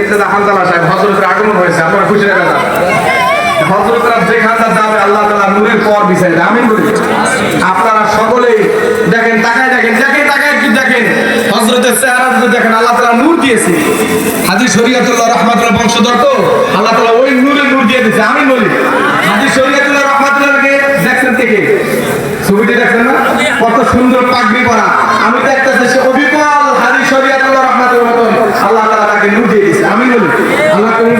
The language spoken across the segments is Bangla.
নূরের একটু শরিয়াতুল্লাহ রহমাতুল্লাহ বংশধর তো? আল্লাহ ওই নূরে নূর দিয়ে দিয়েছে। আমি বলি। হাজি শরিয়াতুল্লাহ রহমাতুল্লাহকে দেখছেন থেকে ছবিটি দেখছেন কত সুন্দর পাগড়ি পরা। আমি দেখতেছি সে অবিকল হাজি শরিয়াতুল্লাহ রহমাতুল্লাহ মতন আল্লাহ তালা তাকে নূর দিয়ে দিয়েছে আমি বলি আল্লাহ কবুল করুন আমিন নারায়ে তাকবীর নারায়ে তাকবীর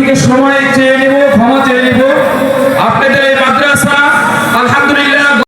থেকে সময় চেয়ে নেব ক্ষমা চেয়ে নেব। আপনাদের